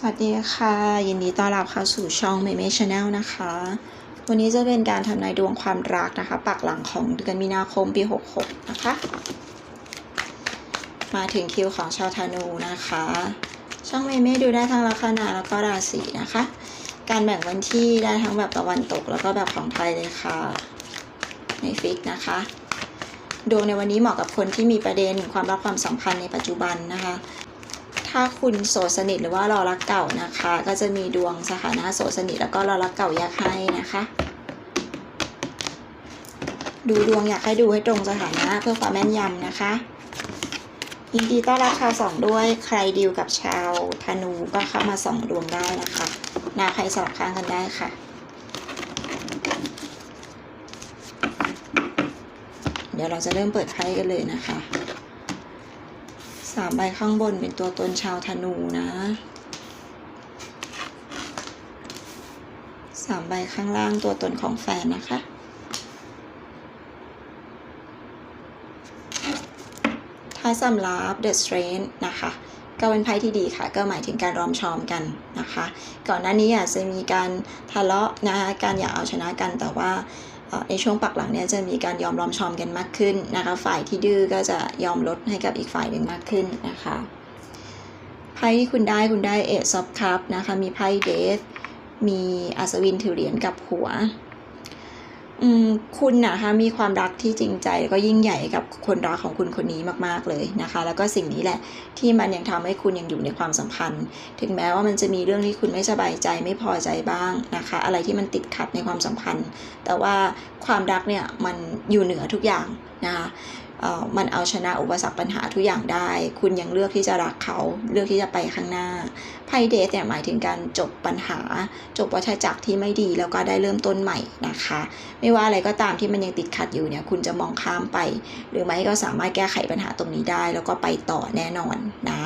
สวัสดีค่ะ ยินดีต้อนรับเข้าสู่ช่องเมเมชาแนลนะคะ วันนี้จะเป็นการทำนายดวงความรักนะคะ ปักหลังของเดือนมีนาคมปี 66 นะคะ มาถึงคิวของชาวธนูนะคะ ช่องเมเมดูได้ทั้งลัคนาแล้วก็ราศีนะคะ การแบ่งวันที่ได้ทั้งแบบตะวันตกแล้วก็แบบของไทยเลยค่ะ ในฟิกนะคะดวงในวันนี้เหมาะกับคนที่มีประเด็นความรักความสัมพันธ์ในปัจจุบันนะคะ ถ้าคุณโสดสนิทหรือว่ารอรักเก่านะคะ ก็จะมีดวงสถานะโสดสนิทแล้วก็รอรักเก่าแยกให้นะคะ ดูดวงอยากให้ดูให้ตรงสถานะเพื่อความแม่นยำนะคะยินดีต้อนรับชาวสองด้วยใครดีลกับชาวธนูก็เข้ามาส่องดวงได้นะคะนาใครสลับข้างกันได้ค่ะเดี๋ยวเราจะเริ่มเปิดไพ่กันเลยนะคะ สามใบข้างบนเป็นตัวตนชาวธนูนะสามใบข้างล่างตัวตนของแฟนนะคะท้ายสำรับ The Strength นะคะก็เป็นไพ่ที่ดีค่ะ ก็หมายถึงการรอมชอมกันนะคะ ก่อนหน้านี้อาจจะมีการทะเลาะนะคะการอยากเอาชนะกันแต่ว่า ในช่วงปักหลังเนี่ยจะมีการยอมรอมชอมกันมากขึ้นนะคะ ฝ่ายที่ดื้อก็จะยอมลดให้กับอีกฝ่ายหนึ่งมากขึ้นนะคะไพ่ที่คุณได้คุณได้เอซอฟคัพนะคะ มีไพ่เดฟมีอัศวินถือเหรียญกับหัว คุณนะคะมีความรักที่จริงใจแล้วก็ยิ่งใหญ่กับคนรักของคุณคนนี้มากๆเลยนะคะ แล้วก็สิ่งนี้แหละที่มันยังทำให้คุณยังอยู่ในความสัมพันธ์ ถึงแม้ว่ามันจะมีเรื่องที่คุณไม่สบายใจไม่พอใจบ้างนะคะ อะไรที่มันติดขัดในความสัมพันธ์ แต่ว่าความรักเนี่ยมันอยู่เหนือทุกอย่างนะคะ มันเอาชนะอุปสรรคปัญหาทุกอย่างได้ คุณยังเลือกที่จะรักเขาเลือกที่จะไปข้างหน้าไพ่เดทเนี่ยหมายถึงการจบปัญหา จบวัฏจักรที่ไม่ดีแล้วก็ได้เริ่มต้นใหม่นะคะ ไม่ว่าอะไรก็ตามที่มันยังติดขัดอยู่เนี่ยคุณจะมองข้ามไป หรือไม่ก็สามารถแก้ไขปัญหาตรงนี้ได้ แล้วก็ไปต่อแน่นอนนะ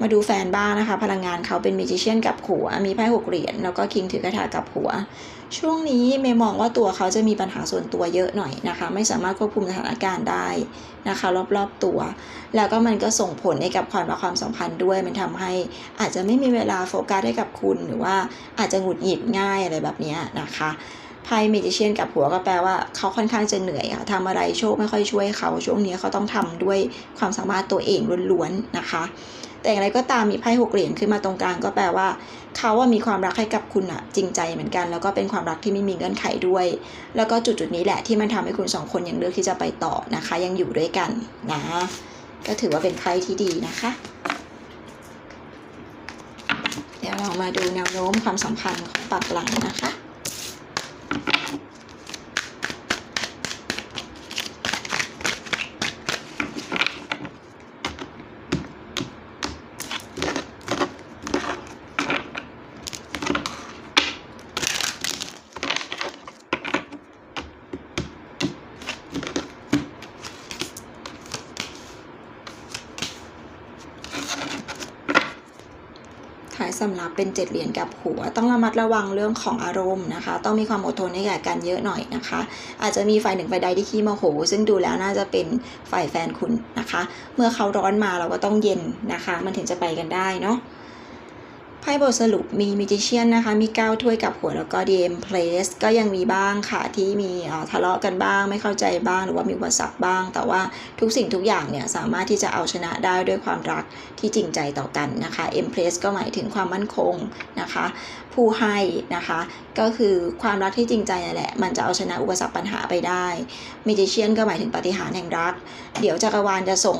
มาดูแฟนบ้างนะคะ พลังงานเขาเป็นมิจิเชียนกับหัว มีไพ่หกเหรียญแล้วก็คิงถือกระถากับหัว ช่วงนี้เมย์มองว่าตัวเขาจะมีปัญหาส่วนตัวเยอะหน่อยนะคะ ไม่สามารถควบคุมสถานการณ์ได้นะคะ รอบๆตัว แล้วก็มันก็ส่งผลให้กับความรักความสัมพันธ์ด้วย มันทำให้อาจจะไม่มีเวลาโฟกัสให้กับคุณหรือว่าอาจจะหงุดหงิดง่ายอะไรแบบนี้นะคะไพ่มิจิเชียนกับหัวก็แปลว่าเขาค่อนข้างจะเหนื่อยค่ะทำอะไรโชคไม่ค่อยช่วยเขาช่วงนี้เขาต้องทำด้วยความสามารถตัวเองล้วนๆนะคะแต่อย่างไรก็ตามมีไพ่หกเหรียญขึ้นมาตรงกลางก็แปลว่า เขาว่ามีความรักให้กับคุณอะจริงใจเหมือนกัน แล้วก็เป็นความรักที่ไม่มีเงื่อนไขด้วย แล้วก็จุดจุดนี้แหละที่มันทำให้คุณสองคนยังเลือกที่จะไปต่อนะคะ ยังอยู่ด้วยกันนะก็ถือว่าเป็นไพ่ที่ดีนะคะเดี๋ยวเรามาดูแนวโน้มความสัมพันธ์ของปักหลังนะคะ ท้ายสำรับเป็นเจ็ดเหรียญกับหัว ต้องระมัดระวังเรื่องของอารมณ์นะคะ ต้องมีความอดทนในแก่กันเยอะหน่อยนะคะ อาจจะมีฝ่ายหนึ่งฝ่ายใดที่ขี้โมโห ซึ่งดูแล้วน่าจะเป็นฝ่ายแฟนคุณนะคะ เมื่อเขาร้อนมาเราก็ต้องเย็นนะคะ มันถึงจะไปกันได้เนาะ ไพ่บทสรุปมีมิจิเชียนนะคะ มีเก้าถ้วยกับหัวแล้วก็ดีเอ็มเพลสก็ยังมีบ้างค่ะที่มีทะเลาะกันบ้าง ไม่เข้าใจบ้างหรือว่ามีอุปสรรคบ้าง แต่ว่าทุกสิ่งทุกอย่างเนี่ยสามารถที่จะเอาชนะได้ด้วยความรักที่จริงใจต่อกันนะคะเอ็มเพลสก็หมายถึงความมั่นคงนะคะ ผู้ให้นะคะ ก็คือความรักที่จริงใจนั่นแหละ มันจะเอาชนะอุปสรรคปัญหาไปได้มิจิเชียนก็หมายถึงปฏิหารแห่งรัก เดี๋ยวจักรวาลจะส่ง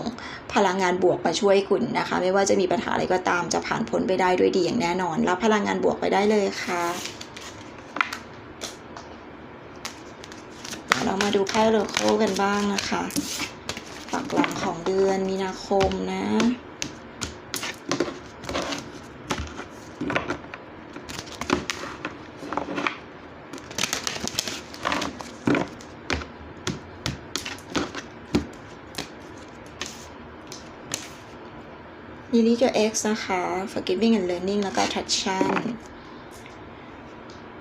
พลังงานบวกมาช่วยคุณนะคะ ไม่ว่าจะมีปัญหาอะไรก็ตามจะผ่านพ้นไปได้ด้วยดีอย่างแน่นอน รับพลังงานบวกไปได้เลยค่ะ เรามาดูไพ่โลโคกันบ้างนะคะ ปักหลังของเดือนมีนาคมนะ Delete your ex นะคะ forgiving and learning แล้วก็ attraction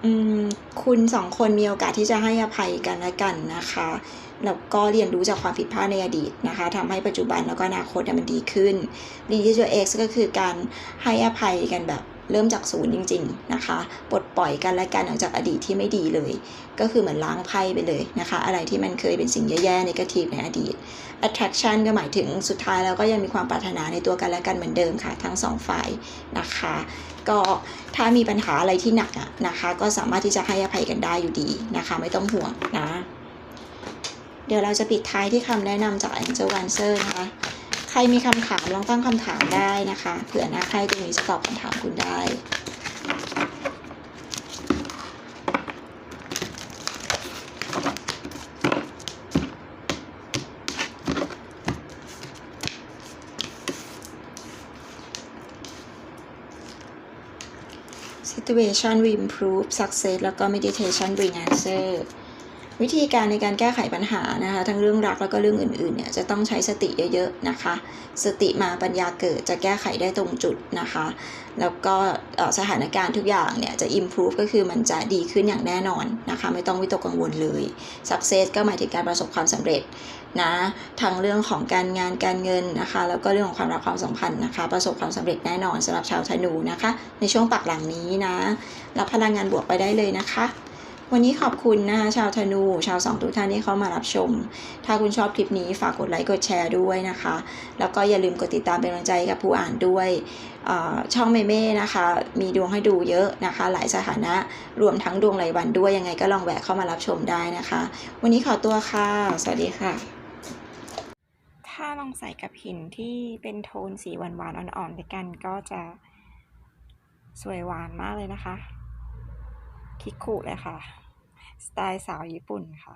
ออืมคุณสองคนมีโอกาสที่จะให้อภัยกันและกันนะคะแล้วก็เรียนรู้จากความผิดพลาดในอดีตนะคะทำให้ปัจจุบันแล้วก็อนาคตมันดีขึ้น Release your ex ก็คือการให้อภัยกันแบบ เริ่มจากศูนย์จริง ๆ นะคะ ปลดปล่อยกันและกันออกจากอดีตที่ไม่ดีเลย ก็คือเหมือนล้างไพ่ไปเลยนะคะ อะไรที่มันเคยเป็นสิ่งแย่ๆในกาทีในอดีต attraction ก็หมายถึงสุดท้ายแล้วก็ยังมีความปรารถนาในตัวกันและกันเหมือนเดิมค่ะ ทั้งสองฝ่ายนะคะ ก็ถ้ามีปัญหาอะไรที่หนักอะนะคะ ก็สามารถที่จะให้อภัยกันได้อยู่ดีนะคะ ไม่ต้องห่วงนะ เดี๋ยวเราจะปิดท้ายที่คำแนะนำจาก Angel Answer นะคะ ครมีคำถามลองตั้งคำถามได้นะคะ เผื่อหน้าไพ่ตรงนี้จะตอบคำถามคุณได้ situation will improve success แล้วก็ meditation bring answer วิธีการในการแก้ไขปัญหานะคะ ทั้งเรื่องรักแล้วก็เรื่องอื่นๆเนี่ยจะต้องใช้สติเยอะๆนะคะ สติมาปัญญาเกิดจะแก้ไขได้ตรงจุดนะคะ แล้วก็สถานการณ์ทุกอย่างเนี่ยจะ improve ก็คือมันจะดีขึ้นอย่างแน่นอนนะคะ ไม่ต้องวิตกกังวลเลย success ก็หมายถึงการประสบความสำเร็จนะทั้งเรื่องของการงานการเงินนะคะ แล้วก็เรื่องของความรักความสัมพันธ์นะคะ ประสบความสำเร็จแน่นอนสำหรับชาวธนูนะคะ ในช่วงปักหลังนี้นะรับพลังงานบวกไปได้เลยนะคะ วันนี้ขอบคุณนะคะชาวธนู ชาวสองทุกท่านที่เข้ามารับชม ถ้าคุณชอบคลิปนี้ฝากกดไลค์กดแชร์ด้วยนะคะ แล้วก็อย่าลืมกดติดตามเป็นกำลังใจกับผู้อ่านด้วยช่องเมเม่นะคะ มีดวงให้ดูเยอะนะคะ หลายสถานะรวมทั้งดวงรายวันด้วยยังไงก็ลองแวะเข้ามารับชมได้นะคะ วันนี้ขอตัวค่ะ สวัสดีค่ะ ถ้าลองใส่กับหินที่เป็นโทนสีหวานๆอ่อนๆด้วยกันก็จะสวยหวานมากเลยนะคะ คิกคุเลยค่ะ สไตล์สาวญี่ปุ่นค่ะ